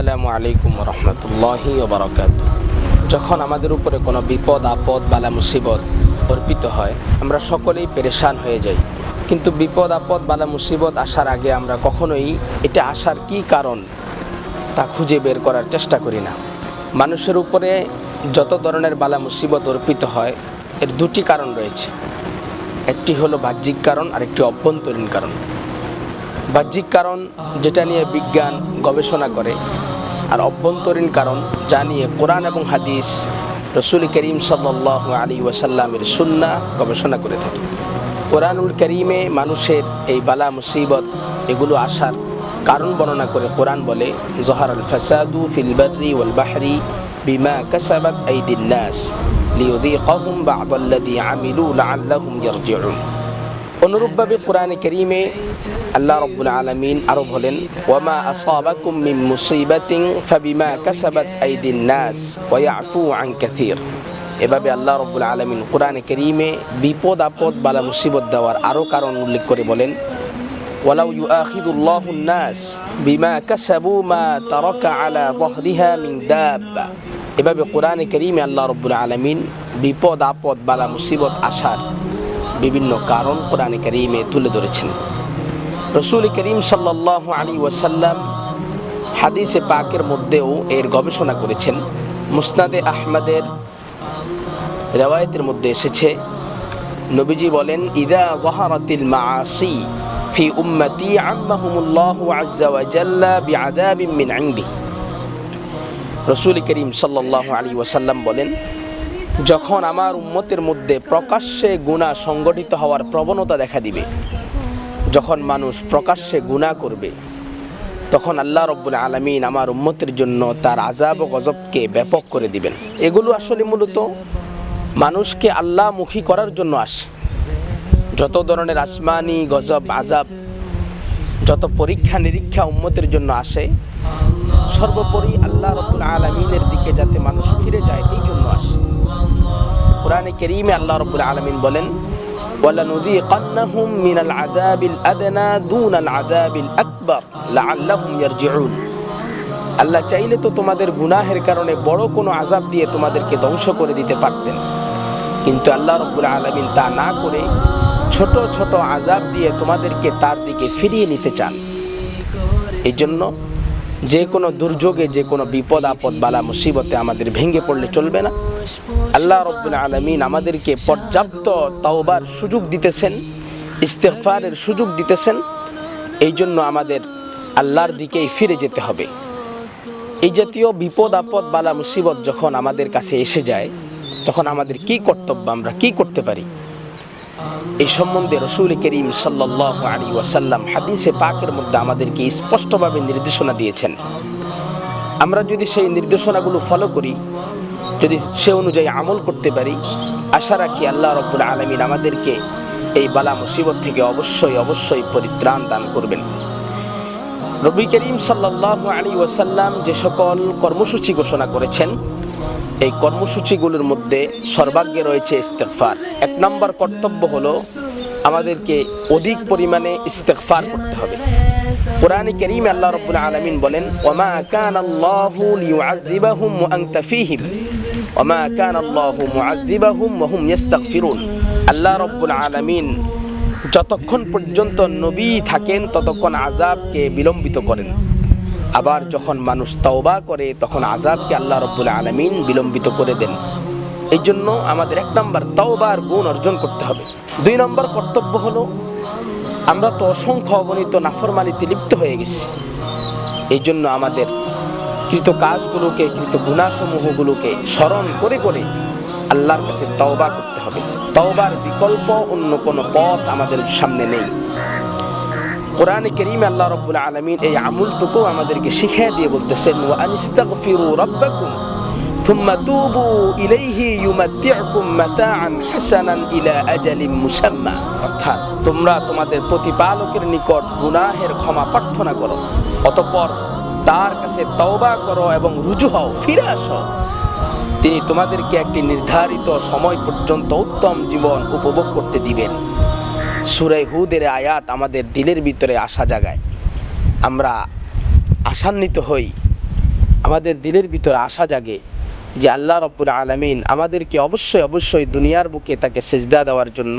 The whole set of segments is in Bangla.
আসসালামু আলাইকুম রহমতুল্লাহি ওবরাকাত যখন আমাদের উপরে কোনো বিপদ, আপদ, বালা, মুসিবত অর্পিত হয়, আমরা সকলেই পেরেশান হয়ে যাই। কিন্তু বিপদ, আপদ, বালা, মুসিবত আসার আগে আমরা কখনোই এটা আসার কি কারণ তা খুঁজে বের করার চেষ্টা করি না। মানুষের উপরে যত ধরনের বালা, মুসিবত অর্পিত হয়, এর দুটি কারণ রয়েছে। একটি হলো বাহ্যিক কারণ আর একটি অভ্যন্তরীণ কারণ। বাহ্যিক কারণ যেটা নিয়ে বিজ্ঞান গবেষণা করে আর অভ্যন্তরীণ কারণ যা নিয়ে কোরআন এবং হাদিস রসুল করিম সাল্লাহ আলী ওয়াসাল্লামের সুন্না গবেষণা করে থাকে। কোরআনুল করিমে মানুষের এই বালা মুসিবত, এগুলো আসার কারণ বর্ণনা করে কোরআন বলে জহার আল ফাসাদু ফিল বাররি ওয়াল বাহরি বিমা কাসাবাত আইদিন নাস লিউযীকাহুম বা'দাল্লাযী আমিলু লাআল্লাহুম ইয়ারজিউন। অনুরূপভাবে কোরআনে করিমে আল্লাহ রব্বুল আলমিন আরও বলেন ওয়ামা আসাবাকুম মিন মুসিবাতিন ফাবিমা কাসাবাত আইদিন নাস ওয়ায়াফু আন কাসীর এভাবে আল্লাহ রব্বুল আলমিন কোরআনে করিমে বিপদ আপদ বালা মুসিবত দেওয়ার আরও কারণ উল্লেখ করে বলেন ولو يؤاخذ الله الناس بما كسبوا ما ترك على ظهرها من دابة এভাবে কোরআনে করিমে আল্লাহ রব্বুল আলমিন বিপদ আপদ বালা মুসিবত আসার বিভিন্ন কারণ কোরআনে করিমে তুলে ধরেছেন। রসুল করিম সাল্লাহ আলী ওয়াসাল্লাম হাদিসে পাকের মধ্যেও এর গবেষণা করেছেন। মুসনাদে আহমদের রেওয়ায়তের মধ্যে এসেছে, নবীজি বলেন, ইদা ওয়াহারাতিল মাআসি ফি উম্মতি আম্মাহুমুল্লাহু আজ্জা ওয়া জাল্লা বিআযাবিন মিন ইনদিহি। রসুল করিম সাল্লাহ আলী ওয়াসাল্লাম বলেন যখন আমার উম্মতের মধ্যে প্রকাশ্যে গুণা সংগঠিত হওয়ার প্রবণতা দেখা দিবে, যখন মানুষ প্রকাশ্যে গুণা করবে, তখন আল্লাহ রব্বুল আলমিন আমার উম্মতের জন্য তার আজাব ও গজবকে ব্যাপক করে দিবেন। এগুলো আসলে মূলত মানুষকে আল্লাহমুখী করার জন্য আসে। যত ধরনের আসমানি গজব আজাব যত পরীক্ষা নিরীক্ষা উম্মতের জন্য আসে, সর্বোপরি আল্লাহ রব্বুল আলমিনের দিকে যাতে কোরআনে কেরিমে আল্লাহ রব্বুল আলমিন বলেন وَلَنُذِيقَنَّهُمْ مِنَ الْعَذَابِ الْأَدْنَى دُونَ الْعَذَابِ الْأَكْبَرِ لَعَلَّهُمْ يَرْجِعُونَ আল্লাহ চাইলে তো তোমাদের গুনাহের কারণে বড় কোনো আজাব দিয়ে তোমাদেরকে ধ্বংস করে দিতে পারতেন কিন্তু আল্লাহ রব্বুল আলমিন তা না করে ছোট ছোট আজাব দিয়ে তোমাদেরকে তার দিকে ফিরিয়ে নিতে চান এই জন্য যে কোনো দুর্যোগে যে কোনো বিপদ আপদ বালা মুসিবতে আমাদের ভেঙে পড়লে চলবে না আল্লাহ রব্বুল আলমিন আমাদেরকে পর্যাপ্ত তাওবার সুযোগ দিতেছেন ইস্তেফারের সুযোগ দিতেছেন এই জন্য আমাদের আল্লাহর দিকেই ফিরে যেতে হবে। এই জাতীয় বিপদ আপদ বালা মুসিবত যখন আমাদের কাছে এসে যায়, তখন আমাদের কি কর্তব্য আমরা কি করতে পারি? এই সম্বন্ধে রসুল করিম সাল্লাহ ওয়াসাল্লাম হাদিসে পাকের মধ্যে আমাদেরকে স্পষ্টভাবে নির্দেশনা দিয়েছেন। আমরা যদি সেই নির্দেশনাগুলো ফলো করি যদি সে অনুযায়ী আমল করতে পারি, আশা রাখি আল্লাহ রব্বুল আলমিন আমাদেরকে এই বালা মুসিবত থেকে অবশ্যই অবশ্যই পরিত্রাণ দান করবেন। রবি করিম সাল্লাহ আলী ওয়াসাল্লাম যে সকল কর্মসূচি ঘোষণা করেছেন, এই কর্মসূচিগুলোর মধ্যে সর্বাগ্যে রয়েছে ইস্তেকফার এক নম্বর কর্তব্য হলো আমাদেরকে অধিক পরিমাণে ইস্তেকফার করতে হবে। কোরআনে করিম আল্লাহ রব্বুল আলামিন বলেন ওমা কান আল্লাহু ওমা কান আল্লাহু মুআযিবাহুম ওয়া হুম আল্লাহ রব্বুল আলামিন যতক্ষণ পর্যন্ত নবী থাকেন, ততক্ষণ আযাবকে বিলম্বিত করেন। আবার যখন মানুষ তওবা করে, তখন আজাবকে আল্লাহ রব্বুল আলমিন বিলম্বিত করে দেন। এই জন্য আমাদের এক নম্বর তওবার গুণ অর্জন করতে হবে। দুই নম্বর কর্তব্য হলো, আমরা তো অসংখ্য অগণিত নাফরমানিতে লিপ্ত হয়ে গেছি। এই জন্য আমাদের কৃত কাজগুলোকে কৃত গুণাসমূহগুলোকে স্মরণ করে করে আল্লাহর কাছে তওবা করতে হবে তওবার বিকল্প অন্য কোনো পথ আমাদের সামনে নেই কোরআনে করিম আল্লাহ রব্বুল আলমিন এই আমুলটুকু আমাদেরকে শিখিয়ে দিয়ে বলতেছেন ওয়া আনিস্তাগফিরু রাব্বাকুম ثم توبوا إليه يمتعكم متاعا حسنا إلى أجل مسمى অর্থাৎ তোমরা তোমাদের প্রতিপালকের নিকট গুনাহের ক্ষমা প্রার্থনা করো অতঃপর তার কাছে তওবা করো এবং রুজু হও, ফিরে আসো। তিনি তোমাদেরকে একটি নির্ধারিত সময় পর্যন্ত উত্তম জীবন উপভোগ করতে দিবেন। সুরে হুদের আয়াত আমাদের দিলের ভিতরে আশা জাগায়। আমরা আশান্বিত হই। আমাদের দিলের ভিতরে আশা জাগে যে আল্লাহ রব্বুল আলমিন আমাদেরকে অবশ্যই অবশ্যই দুনিয়ার বুকে তাকে সেজদা দেওয়ার জন্য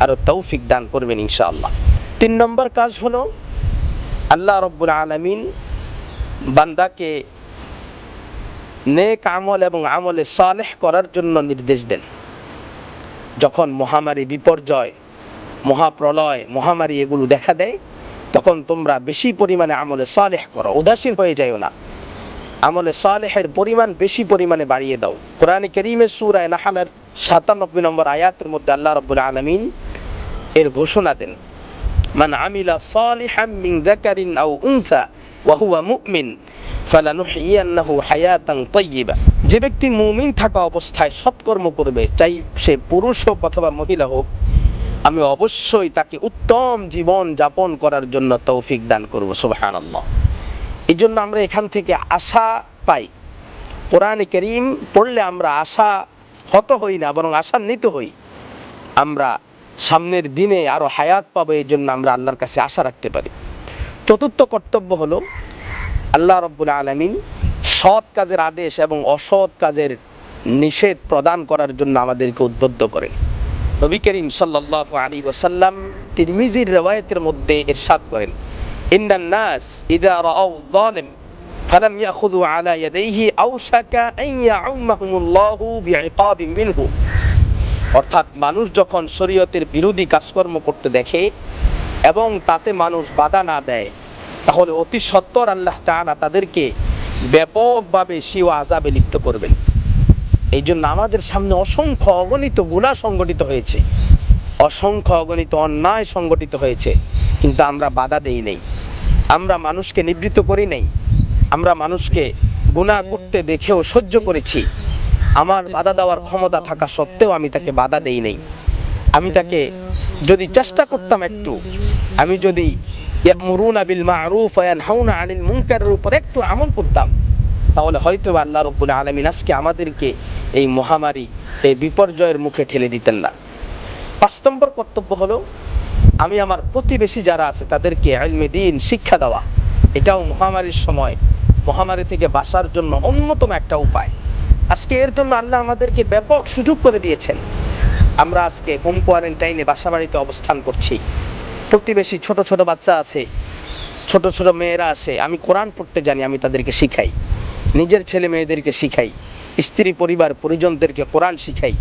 আরও তৌফিক দান করবেন ইনশাআল্লাহ। তিন নম্বর কাজ হলো, আল্লাহ রব্বুল আলমিন বান্দাকে নেক আমল এবং আমলে সালেহ করার জন্য নির্দেশ দেন। যখন মহামারী বিপর্যয়, মহাপ্রলয়, মহামারী এগুলো দেখা দেয়, তখন তোমরা বেশি পরিমাণে আমলে সালেহ করো, উদাসীন হয়ে যাইও না। আমলে সালেহের পরিমাণ বেশি পরিমাণে বাড়িয়ে দাও। কোরআনে করিমের সুরায় নাহালের সাতানব্বই নম্বর আয়াতের মধ্যে আল্লাহ রব্বুল আলমিন এর ঘোষণা দেন, মান আমিলা সালিহাম মিন যাকারিন আও উনসা ওয়া হুয়া মুমিন ফালানুহইয়ান্নাহু হায়াতান তাইয়্যিবা যে ব্যক্তি মুমিন থাকা অবস্থায় সৎকর্ম করবে, চাই সে পুরুষ হোক অথবা মহিলা হোক, আমি অবশ্যই তাকে উত্তম জীবন যাপন করার জন্য তৌফিক দান করব, সুবহানাল্লাহ। এই জন্য আমরা এখান থেকে আশা পাই। কোরআনে করিম পড়লে আমরা আশা হত হই না, বরং আশান্বিত হই। আমরা সামনের দিনে আরও হায়াত পাবো এই জন্য আমরা আল্লাহর কাছে আশা রাখতে পারি। চতুর্থ কর্তব্য হলো আল্লাহ রব্বুল আলমিন সৎ কাজের আদেশ এবং অসৎ কাজের নিষেধ প্রদান করার জন্য আমাদেরকে উদ্বুদ্ধ করেন নবী করিম সাল্লাল্লাহু আলাইহি ওয়াসাল্লাম তিরমিজির রিওয়ায়াতের মধ্যে ইরশাদ করেন, ইন্নান নাস ইযা রাআউ যালিম ফালাম ইয়াখুযু আলা ইয়াদাইহি আওশাকা আন ইয়াউম্মাহুমুল্লাহু বিইকাবিন মিনহু। অর্থাৎ মানুষ যখন শরীয়তের বিরোধী কাজকর্ম করতে দেখে এবং তাতে মানুষ বাধা না দেয়। তাহলে অতি সত্বর আল্লাহ তাআলা তাদেরকে ব্যাপকভাবে সিও আজাবে লিপ্ত করবেন। এই জন্য আমাদের সামনে অসংখ্য অগণিত গুণা সংগঠিত হয়েছে। অসংখ্য অগণিত অন্যায় সংগঠিত হয়েছে। কিন্তু আমরা বাধা দেই নেই। আমরা মানুষকে নিবৃত্ত করি নাই। আমরা মানুষকে গুণা করতে দেখেও সহ্য করেছি। আমার বাধা দেওয়ার ক্ষমতা থাকা সত্ত্বেও আমি তাকে বাধা দেই নাই। আমি তাকে যদি চেষ্টা করতাম একটু, আমি যদি একটু আমল করতাম, তাহলে হয়তো আল্লাহ রব্বুল আলামিন আজকে আমাদেরকে এই মহামারী, এই বিপর্যয়ের মুখে ঠেলে দিতেন না। পাঁচ নম্বর কর্তব্য হলো, আমি আমার প্রতিবেশী যারা আছে তাদেরকে আলমে দিন শিক্ষা দেওয়া। এটাও মহামারীর সময়, মহামারী থেকে বাঁচার জন্য অন্যতম একটা উপায়। আজকে এর জন্য আল্লাহ আমাদেরকে ব্যাপক সুযোগ করে দিয়েছেন। আমরা আজকে হোম কোয়ারেন্টাইনে বাসা বাড়িতে অবস্থান করছি। প্রতিবেশী ছোট ছোট বাচ্চা আছে, ছোট ছোট মেয়েরা আছে। আমি কোরআন পড়তে জানি, আমি তাদেরকে শিখাই। নিজের ছেলে মেয়েদেরকে শিখাই, স্ত্রী, পরিবার, পরিজনদেরকে কোরআন শিখাই।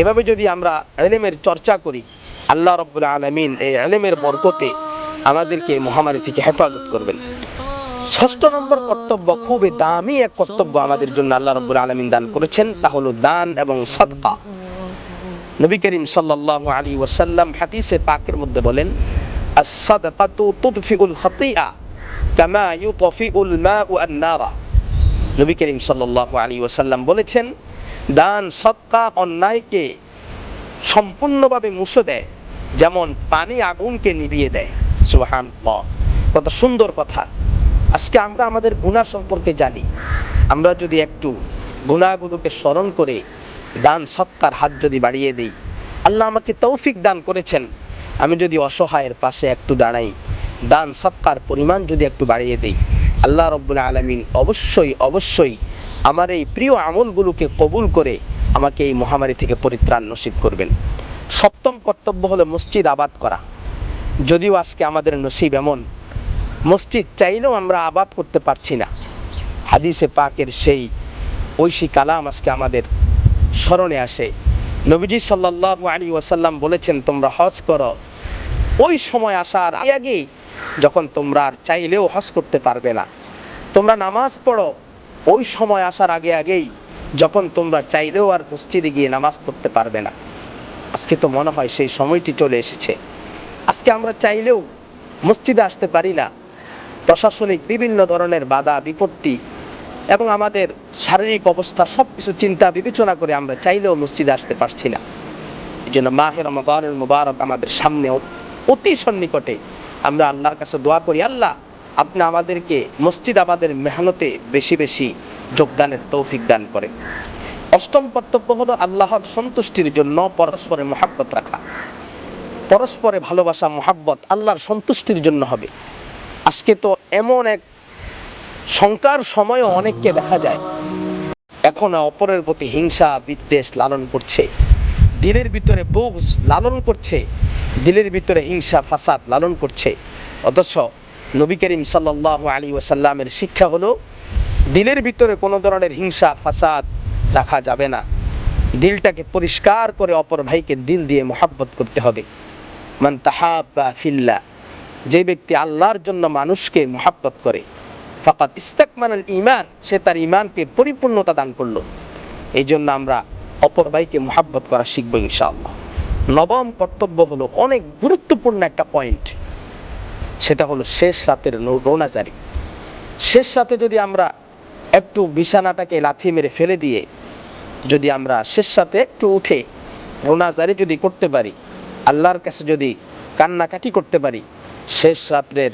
এভাবে যদি আমরা এলেমের চর্চা করি, আল্লাহ রব্বুল আলমিন এই এলেমের বরকতে আমাদেরকে মহামারী থেকে হেফাজত করবেন। ষষ্ঠ নম্বর কর্তব্য, খুবই দামি এক কর্তব্য আমাদের জন্য আল্লাহ রব্বুল আলমিন দান করেছেন, তা হলো দান এবং সদকা। নবী করিম সাল্লাল্লাহু আলাইহি ওয়াসাল্লাম হাদিসে পাকের মধ্যে বলেন as-sadaqatu tudfi'ul khati'a kama yutfi'ul ma'u an-nara Nabi Karim সাল্লাল্লাহু আলাইহি ওয়াসাল্লাম বলেছেন, দান সদকা অন্যায়কে সম্পূর্ণভাবে মুছে দেয়, যেমন পানি আগুনকে নিভিয়ে দেয়। সুবহানাল্লাহ। কত সুন্দর কথা। আজকে আমরা আমাদের গুনাহ সম্পর্কে জানি। আমরা যদি একটু গুনাহগুলোকে স্মরণ করে দান সত্তার হাত যদি বাড়িয়ে দিই, আল্লাহ আমাকে তৌফিক দান করেছেন। আমি যদি অসহায়ের পাশে একটু দাঁড়াই, দান সত্তার পরিমাণ যদি একটু বাড়িয়ে দিই, আল্লাহ রব্বুল আলমিন অবশ্যই অবশ্যই আমার এই প্রিয় আমলগুলোকে কবুল করে আমাকে এই মহামারী থেকে পরিত্রাণ নসিব করবেন। সপ্তম কর্তব্য হলো মসজিদ আবাদ করা। যদিও আজকে আমাদের নসিব এমন, মসজিদ চাইলেও আমরা আবাদ করতে পারছি না। হাদিসে পাকের সেই ঐশী কালাম আজকে আমাদের স্মরণে আসে। নবীজি সাল্লাহ আলী ওয়াসাল্লাম বলেছেন, তোমরা হজ করো। ওই সময় আসার আগে যখন তোমরা আর চাইলেও হজ করতে পারবে না। তোমরা নামাজ পড়ো। ওই সময় আসার আগে আগেই যখন তোমরা চাইলেও আর মসজিদে গিয়ে নামাজ পড়তে পারবে না। আজকে তো মনে হয় সেই সময়টি চলে এসেছে। আজকে আমরা চাইলেও মসজিদে আসতে পারি না। প্রশাসনিক বিভিন্ন ধরনের বাধা, বিপত্তি এবং আমাদের শারীরিক অবস্থা সব কিছু চিন্তা বিবেচনা করে আমরা চাইলেও মসজিদে আসতে পারছি না। এই জন্য মাহের রমাদানের মুবারক আমাদের সামনে অতি সন্নিকটে আমরা আল্লাহর কাছে দোয়া করি, আল্লাহ, আপনি আমাদেরকে মসজিদ আমাদের মেহনতে বেশি বেশি যোগদানের তৌফিক দান করে অষ্টম কর্তব্য হলো আল্লাহর সন্তুষ্টির জন্য পরস্পরে মহাব্বত রাখা। পরস্পরে ভালোবাসা, মহাব্বত আল্লাহর সন্তুষ্টির জন্য হবে। আজকে তো এমন এক শঙ্কার সময়ও অনেককে দেখা যায়। এখন অপরের প্রতি হিংসা, বিদ্বেষ লালন করছে। দিলের ভিতরে বুঝ লালন করছে। দিলের ভিতরে হিংসা, ফাসাদ লালন করছে। অথচ নবী করিম সাল্লাহ আলী ওসাল্লামের শিক্ষা হলো, দিলের ভিতরে কোনো ধরনের হিংসা, ফাসাদ রাখা যাবে না। দিলটাকে পরিষ্কার করে অপর ভাইকে দিল দিয়ে মোহাব্বত করতে হবে। মান তাহাব্বা ফিল্লা, যে ব্যক্তি আল্লাহর জন্য মানুষকে মোহাব্বত করে। ফাকাত ইস্তাকমানাল ইমান সে তার ইমানকে পরিপূর্ণতা দান করল। এই জন্য আমরা অপর ভাইকে মোহাব্বত করা শিখব ইনশাআল্লাহ। নবম কর্তব্য হলো অনেক গুরুত্বপূর্ণ একটা পয়েন্ট সেটা হলো শেষ রাতের রোনাজারি শেষ রাতে যদি আমরা একটু বিছানাটাকে লাথি মেরে ফেলে দিয়ে যদি আমরা শেষ রাতে একটু উঠে রোনাজারি যদি করতে পারি, আল্লাহর কাছে যদি কান্নাকাটি করতে পারি, শেষ রাত্রের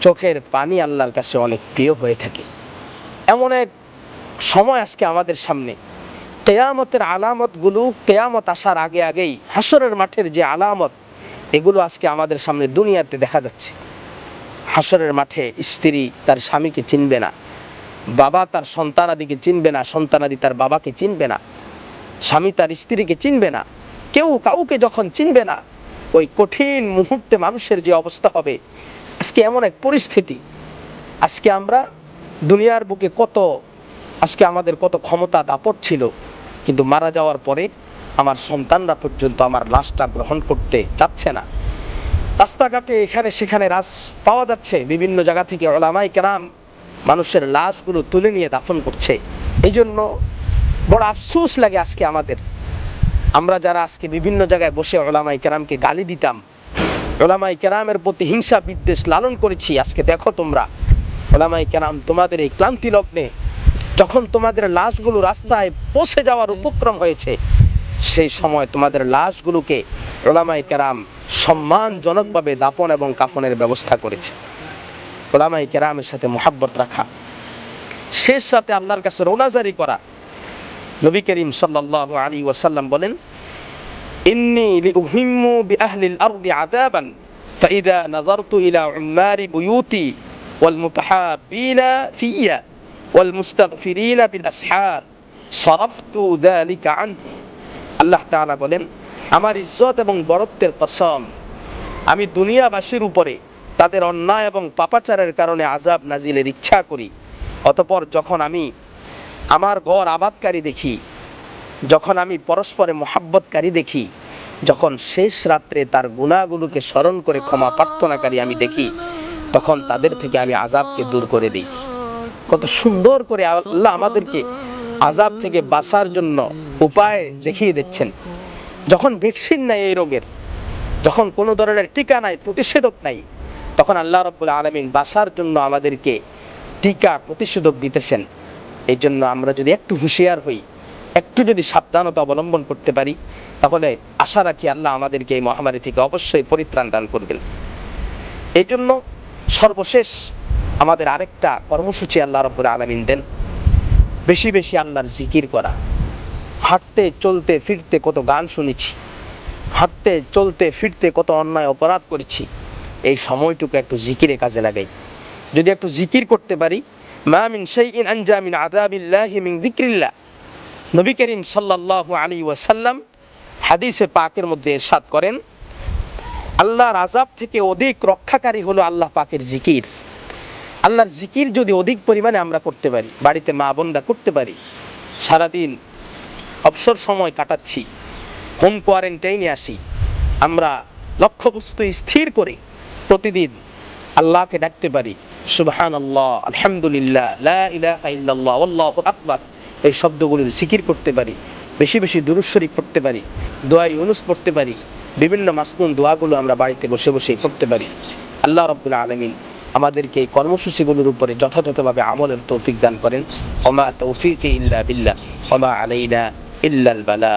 চোখের পানি আল্লাহর কাছে অনেক প্রিয় হয়ে থাকে। এমন এক সময় আজকে আমাদের সামনে। কেয়ামতের আলামতগুলো, কেয়ামত আসার আগে আগেই হাসরের মাঠের যে আলামত, এগুলো আজকে আমাদের সামনে দুনিয়াতে দেখা যাচ্ছে। হাসরের মাঠে স্ত্রী তার স্বামীকে চিনবে না, বাবা তার সন্তানাদিকে চিনবে না, সন্তানাদি তার বাবাকে চিনবে না, স্বামী তার স্ত্রীকে চিনবে না, কেউ কাউকে যখন চিনবে না, ওই কঠিন মুহূর্তে মানুষের যে অবস্থা হবে আজকে এমন এক পরিস্থিতি। আজকে আমরা দুনিয়ার বুকে কত, আজকে আমাদের কত ক্ষমতা দাপট ছিল, কিন্তু মারা যাওয়ার পরে আমার সন্তানরা পর্যন্ত আমার লাশটা গ্রহণ করতে চাচ্ছে না। রাস্তাঘাটে এখানে সেখানে লাশ পাওয়া যাচ্ছে, বিভিন্ন জায়গা থেকে ওলামাই কেরাম মানুষের লাশগুলো তুলে নিয়ে দাফন করছে। এই জন্য বড় আফসোস লাগে আজকে আমাদের। আমরা যারা আজকে বিভিন্ন জায়গায় বসে ওলামাই কেরামকে গালি দিতাম ওলামাই কেরামের প্রতি হিংসা, বিদ্বেষ লালন করেছি, আজকে দেখো তোমরা। ওলামাই কেরাম, তোমাদের এই ক্লান্তি লগ্নে যখন তোমাদের লাশগুলো রাস্তায় পৌঁছে যাওয়ার উপক্রম হয়েছে, সেই সময় তোমাদের লাশগুলোকে ওলামাই কেরাম সম্মানজনকভাবে দাপন এবং কাফনের ব্যবস্থা করেছে। ওলামাই কেরামের সাথে মোহাব্বত রাখা, শেষ সাথে আল্লাহর কাছে রোনাজারি করা। নবী করিম সাল্লাল্লাহু আলাইহি ওয়াসাল্লাম বলেন إني لأهم بأهل الأرض عذابا فإذا نظرت إلى عمار بيوتي والمتحابين في والمستغفرين بالأسحار صرفت ذلك عنه আল্লাহ তাআলা বলেন আমার ইজ্জত এবং বরত্বের কসম আমি দুনিয়াবাসীর উপরে তাদের অন্যায় এবং পাপাচারের কারণে আজাব নাজিলের ইচ্ছা করি অতপর যখন আমি আমার ঘর আবাদকারী দেখি যখন আমি পরস্পরে মোহাব্বতকারী দেখি, যখন শেষ রাত্রে তার গুণাগুলোকে স্মরণ করে ক্ষমা প্রার্থনাকারী আমি দেখি, তখন তাদের থেকে আমি আজাবকে দূর করে দিই। কত সুন্দর করে আল্লাহ আমাদেরকে আজাব থেকে বাঁচার জন্য উপায় দেখিয়ে দিচ্ছেন। যখন ভ্যাকসিন নাই এই রোগের, যখন কোনো ধরনের টিকা নাই, প্রতিষেধক নাই, তখন আল্লাহ রব্বুল আলমিন বাঁচার জন্য আমাদেরকে টিকা প্রতিষেধক দিতেছেন। এই জন্য আমরা যদি একটু হুঁশিয়ার হই একটু যদি সাবধানতা অবলম্বন করতে পারি, তাহলে আশা রাখি আল্লাহ আমাদেরকে এই মহামারী থেকে অবশ্যই পরিত্রাণ দান করবেন। এই জন্য সর্বশেষ আমাদের আরেকটা কর্মসূচি আল্লাহ রব্বুল আলমিন দেন। বেশি বেশি আল্লাহর জিকির করা। হাঁটতে, চলতে, ফিরতে কত গান শুনেছি, হাঁটতে, চলতে, ফিরতে কত অন্যায় অপরাধ করেছি, এই সময়টুকু একটু জিকিরে কাজে লাগাই। যদি একটু জিকির করতে পারি, মা মিন শাইইন আনজা মিন আযাবিল্লাহি মিন নবী করিম সাল্লাল্লাহু আলাইহি ওয়াসাল্লাম হাদিসে পাকের মধ্যে ইরশাদ করেন, আল্লাহর আযাব থেকে অধিক রক্ষাকারী হলো আল্লাহ পাকের জিকির। আল্লাহর জিকির যদি অধিক পরিমাণে আমরা করতে পারি, বাড়িতে মা বোনরা করতে পারি, সারাদিন অবসর সময় কাটাচ্ছি হোম কোয়ারেন্টাইনে আসি আমরা লক্ষ্যবস্তু স্থির করে প্রতিদিন আল্লাহকে ডাকতে পারি সুবহান আল্লাহ আলহামদুলিল্লাহ ইলাহা ইল্লাল্লাহ এই শব্দগুলির জিকির করতে পারি, বেশি বেশি দুরুশ্বরী পড়তে পারি দোয়াই ইউনুস পড়তে পারি, বিভিন্ন মাসনুন দোয়াগুলো আমরা বাড়িতে বসে বসে পড়তে পারি। আল্লাহ রব্দুল আলমিন আমাদেরকে এই কর্মসূচিগুলোর উপরে যথাযথভাবে আমলের তৌফিক দান করেন। ওমা তৌফিক ইল্লা বিল্লা ওমা আলাইনা ইল্লাল বালা